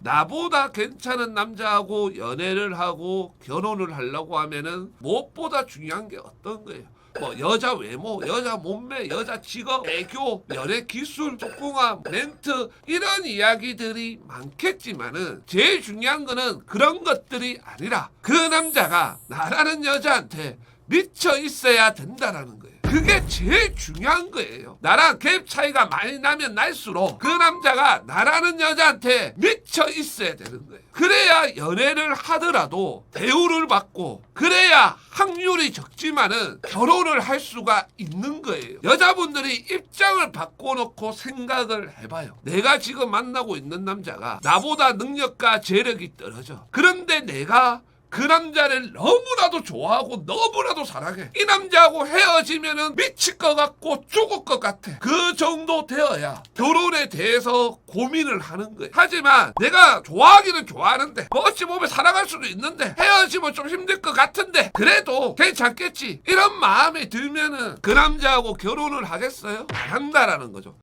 나보다 괜찮은 남자하고 연애를 하고 결혼을 하려고 하면은 무엇보다 중요한 게 어떤 거예요? 뭐 여자 외모, 여자 몸매, 여자 직업, 애교, 연애 기술, 속궁합, 멘트 이런 이야기들이 많겠지만은 제일 중요한 거는 그런 것들이 아니라 그 남자가 나라는 여자한테 미쳐 있어야 된다라는 거예요. 그게 제일 중요한 거예요. 나랑 갭 차이가 많이 나면 날수록 그 남자가 나라는 여자한테 미쳐 있어야 되는 거예요. 그래야 연애를 하더라도 대우를 받고 그래야 확률이 적지만은 결혼을 할 수가 있는 거예요. 여자분들이 입장을 바꿔놓고 생각을 해봐요. 내가 지금 만나고 있는 남자가 나보다 능력과 재력이 떨어져. 그런데 내가 그 남자를 너무나도 좋아하고 너무나도 사랑해. 이 남자하고 헤어지면은 미칠 것 같고 죽을 것 같아. 그 정도 되어야 결혼에 대해서 고민을 하는 거예요. 하지만 내가 좋아하기는 좋아하는데 뭐 어찌 보면 사랑할 수도 있는데 헤어지면 좀 힘들 것 같은데 그래도 괜찮겠지. 이런 마음이 들면은 그 남자하고 결혼을 하겠어요? 안 한다라는 거죠.